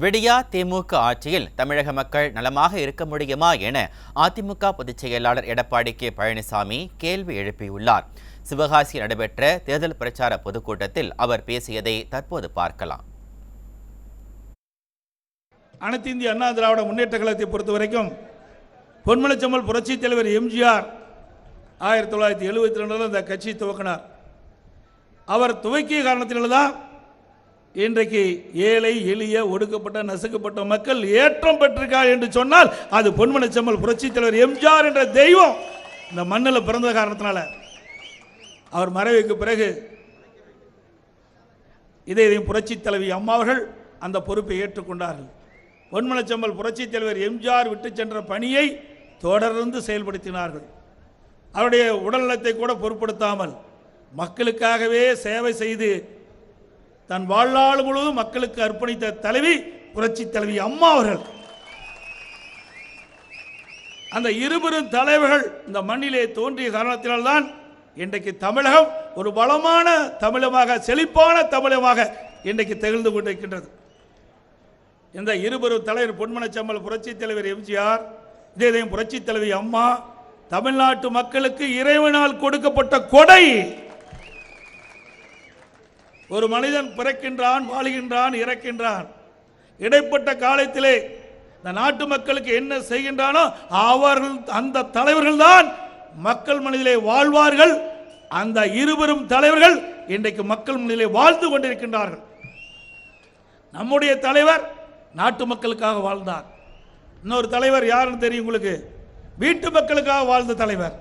விடியா திமுக ஆட்சியில் தமிழக மக்கள் நலமாக இருக்க முடியுமா என அதிமுக பொதுச் செயலாளர் எடப்பாடி கே. பழனிசாமி கேள்வி எழுப்பியுள்ளார். சிவகாசியில் நடைபெற்ற தேர்தல் பிரச்சார பொதுக்கூட்டத்தில் அவர் பேசியதை தற்போது பார்க்கலாம். அனைத்து இந்திய அண்ணா திராவிட முன்னேற்ற கழகத்தை பொறுத்த வரைக்கும் பொன்மனச்சம்மல் புரட்சித் தலைவர் எம்ஜிஆர் ஆயிரத்தி தொள்ளாயிரத்தி எழுபத்தி ரெண்டில் இந்த கட்சி துவக்கினார். அவர் துவக்கிய காரணத்தினால்தான் இன்றைக்கு ஏழை எளிய ஒடுக்கப்பட்ட நசுக்கப்பட்ட மக்கள் ஏற்றம் பெற்றிருக்கார் என்று சொன்னால் அது பொன்மனச்சம்மல் புரட்சித் தலைவர் எம்ஜிஆர் என்ற தெய்வம். இந்த மண்ணில் பிறந்த காரணத்தினால. அவர் மறைவுக்கு பிறகு இதே இதையும் புரட்சி தலைவி அம்மா அவர்கள் அந்த பொறுப்பை ஏற்றுக்கொண்டார்கள். பொன்மனச்சம்பல் புரட்சி தலைவர் எம்ஜிஆர் விட்டு சென்ற பணியை தொடர்ந்து செயல்படுத்தினார்கள். அவருடைய உடல்நலத்தை கூட பொருட்படுத்தாமல் மக்களுக்காகவே சேவை செய்து தன் வாழ்நாள் முழுவதும் மக்களுக்கு அர்ப்பணித்த தலைவி புரட்சி தலைவி அம்மா அவர்கள். அந்த இருபெரும் தலைவர்கள் இந்த மண்ணிலே தோன்றிய காரணத்தினால்தான் இன்றைக்கு தமிழகம் ஒரு பலமான தமிழமாக செழிப்பான தமிழமாக இன்றைக்கு திகழ்ந்து கொண்டிருக்கின்றது. இந்த இருபெரும் தலைவர் பொன்மனச்சம்மல் புரட்சி தலைவர் எம்ஜிஆர் இதே புரட்சி தலைவி அம்மா தமிழ்நாட்டு மக்களுக்கு இறைவனால் கொடுக்கப்பட்ட கொடை ஒரு மனிதன் பிறக்கின்றான் வாழுகின்றான் இறக்கின்றான். இடைப்பட்ட காலத்திலே இந்த நாட்டு மக்களுக்கு என்ன செய்கின்றானோ அவர்கள் அந்த தலைவர்கள் தான் மக்கள் மனதிலே வாழ்வார்கள். அந்த இருவரும் தலைவர்கள் இன்றைக்கு மக்கள் மனதிலே வாழ்ந்து கொண்டிருக்கின்றார்கள். நம்முடைய தலைவர் நாட்டு மக்களுக்காக வாழ்ந்தார். இன்னொரு தலைவர் யாருன்னு தெரியும் உங்களுக்கு? வீட்டு மக்களுக்காக வாழ்ந்த தலைவர்.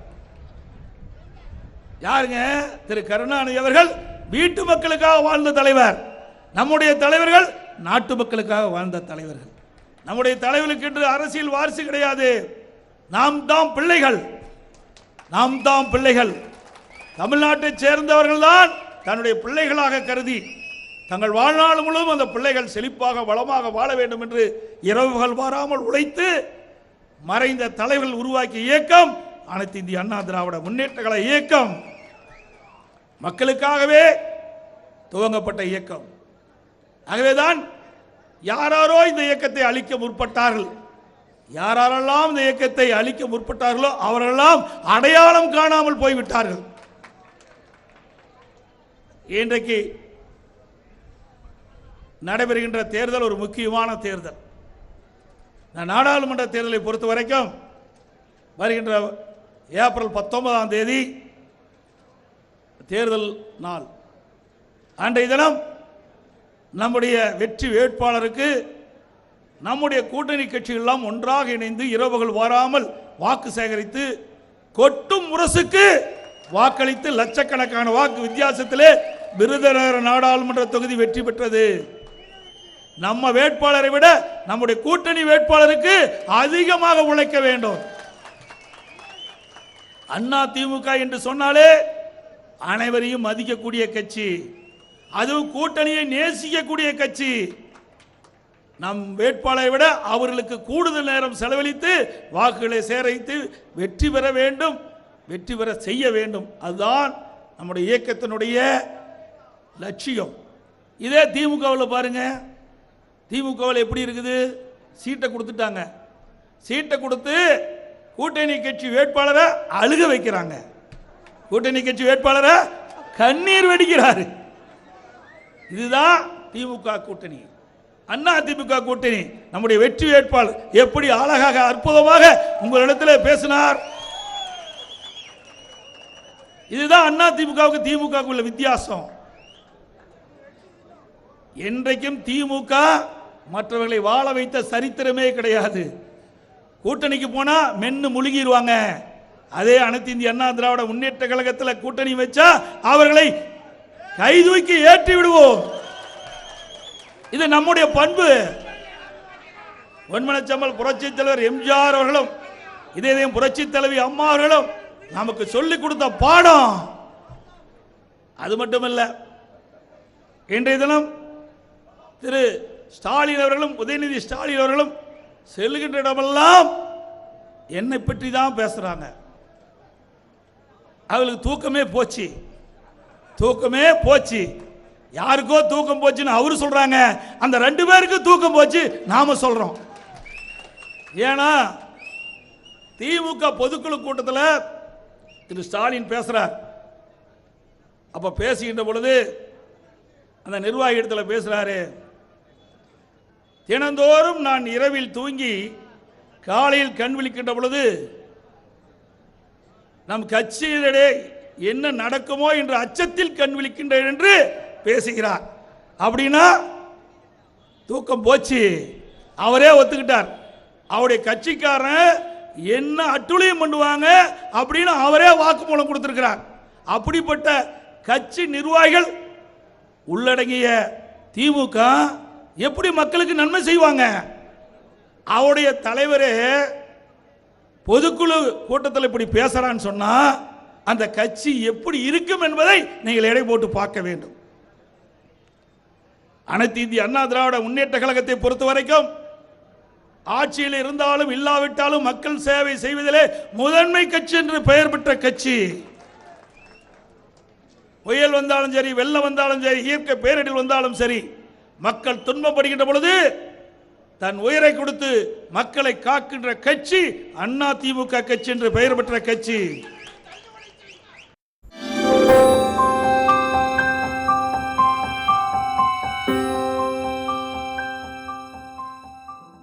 யாருங்க? திரு கருணாநிதி அவர்கள். வீட்டு மக்களுக்காக வாழ்ந்த தலைவர். நம்முடைய தலைவர்கள் நாட்டு மக்களுக்காக வாழ்ந்த தலைவர்கள். நம்முடைய தலைவர்களுக்கு என்று அரசியல் வாரிசு கிடையாது. நாம் தான் பிள்ளைகள். நாம் தான் பிள்ளைகள். தமிழ்நாட்டைச் சேர்ந்தவர்கள் தான் தன்னுடைய பிள்ளைகளாக கருதி தங்கள் வாழ்நாள் முழுவதும் அந்த பிள்ளைகள் செழிப்பாக வளமாக வாழ வேண்டும் என்று இரவுகள் வாராமல் உழைத்து மறைந்த தலைவர்கள் உருவாக்கிய இயக்கம் அனைத்து இந்திய அண்ணா திராவிட முன்னேற்ற கழக இயக்கம். மக்களுக்காகவே துவங்கப்பட்ட இயக்கம். ஆகவேதான் யாராரோ இந்த இயக்கத்தை அழிக்க முற்பட்டார்கள். யாரெல்லாம் இந்த இயக்கத்தை அழிக்க முற்பட்டார்களோ அவரெல்லாம் அடையாளம் காணாமல் போய்விட்டார்கள். இன்றைக்கு நடைபெறுகின்ற தேர்தல் ஒரு முக்கியமான தேர்தல். இந்த நாடாளுமன்ற தேர்தலை பொறுத்த வரைக்கும் வருகின்ற ஏப்ரல் பத்தொன்பதாம் தேதி தேர்தல் நாள். அன்றைய தினம் நம்முடைய வெற்றி வேட்பாளருக்கு நம்முடைய கூட்டணி கட்சிகளெல்லாம் ஒன்றாக இணைந்து இரவுகள் வாராமல் வாக்கு சேகரித்து கொட்டும் முரசுக்கு வாக்களித்து லட்சக்கணக்கான வாக்கு வித்தியாசத்திலே விருதுநகர் நாடாளுமன்ற தொகுதி வெற்றி பெற்றது. நம்ம வேட்பாளரை விட நம்முடைய கூட்டணி வேட்பாளருக்கு அதிகமாக உழைக்க வேண்டும். அண்ணா திமுக என்று சொன்னாலே அனைவரையும் மதிக்கக்கூடிய கட்சி அதுவும் கூட்டணியை நேசிக்கக்கூடிய கட்சி. நம் வேட்பாளரை விட அவர்களுக்கு கூடுதல் நேரம் செலவழித்து வாக்குகளை சேகரித்து வெற்றி பெற வேண்டும் வெற்றி பெற செய்ய வேண்டும். அதுதான் நம்முடைய இயக்கத்தினுடைய லட்சியம். இதே திமுகவில் பாருங்க. திமுகவில் எப்படி இருக்குது? சீட்டை கொடுத்துட்டாங்க. சீட்டை கொடுத்து கூட்டணி கட்சி வேட்பாளரை அழுக வைக்கிறாங்க. கூட்டணி கட்சி வேட்பாளரை? கண்ணீர் வெடிக்கிறாரு. இதுதான் திமுக கூட்டணி. அண்ணா திமுக கூட்டணி. நம்முடைய வெற்றி வேட்பாளர் எப்படி அழகாக அற்புதமாக உங்களிடத்தில் பேசினார். இதுதான் அண்ணா திமுகவுக்கு திமுக உள்ள வித்தியாசம். என்றைக்கும் திமுக மற்றவர்களை வாழ வைத்த சரித்திரமே கிடையாது. கூட்டணிக்கு போனா மென்னு முழுகிடுவாங்க அதே அனைத்து இந்திய அண்ணா திராவிட முன்னேற்ற கழகத்தில் கூட்டணி வச்சா அவர்களை கைதூக்கி ஏற்றி விடுவோம். இது நம்முடைய பண்பு. ஒன்மனச்சம்பல் புரட்சி தலைவர் எம்ஜிஆர் அவர்களும் இதே இதே புரட்சி தலைவி அம்மா அவர்களும் நமக்கு சொல்லிக் கொடுத்த பாடம். அது மட்டுமல்ல இன்றைய தினம் திரு ஸ்டாலின் அவர்களும் உதயநிதி ஸ்டாலின் அவர்களும் செல்லுகின்ற இடமெல்லாம் என்னை பற்றி தான் பேசுறாங்க. அவளுக்கு தூக்கமே போச்சு. தூக்கமே போச்சு. யாருக்கோ தூக்கம் போச்சுன்னு அவரு சொல்றாங்க. அந்த ரெண்டு பேருக்கு தூக்கம் போச்சு நாம சொல்றோம். ஏன்னா திமுக பொதுக்குழு கூட்டத்தில் திரு ஸ்டாலின் பேசுறார். அப்ப பேசுகின்ற பொழுது அந்த நிர்வாகி இடத்துல பேசுறாரு. தினந்தோறும் நான் இரவில் தூங்கி காலையில் கண் விழிக்கின்ற பொழுது நம் கட்சியிலே என்ன நடக்குமோ என்ற அச்சத்தில் கண் விழிக்கின்றேன் என்று பேசுகிறார். அப்படின்னா தூக்கம் போச்சு. அவரே ஒத்துக்கிட்டார். அவருடைய கட்சிக்காரன் என்ன அட்டுழியம் பண்ணுவாங்க அப்படின்னு அவரே வாக்குமூலம் கொடுத்திருக்கிறார். அப்படிப்பட்ட கட்சி நிர்வாகிகள் உள்ளடங்கிய திமுக எப்படி மக்களுக்கு நன்மை செய்வாங்க? அவருடைய தலைவரே பொதுக்குழு கூட்டத்தில் இப்படி பேசுறான்னு சொன்னா அந்த கட்சி எப்படி இருக்கும் என்பதை நீங்கள் எடை போட்டு பார்க்க வேண்டும். அனைத்து இந்திய அண்ணா திராவிட முன்னேற்ற கழகத்தை பொறுத்த வரைக்கும் ஆட்சியில் இருந்தாலும் இல்லாவிட்டாலும் மக்கள் சேவை செய்வதிலே முதன்மை கட்சி என்று பெயர் பெற்ற கட்சி. புயல் வந்தாலும் சரி வெள்ளம் வந்தாலும் சரி இயற்கை பேரிடர் வந்தாலும் சரி மக்கள் துன்பப்படுகின்ற பொழுது தன் உயிரை கொடுத்து மக்களை காக்கின்ற கட்சி அண்ணா திமுக கட்சி என்று பெயர் பெற்ற கட்சி.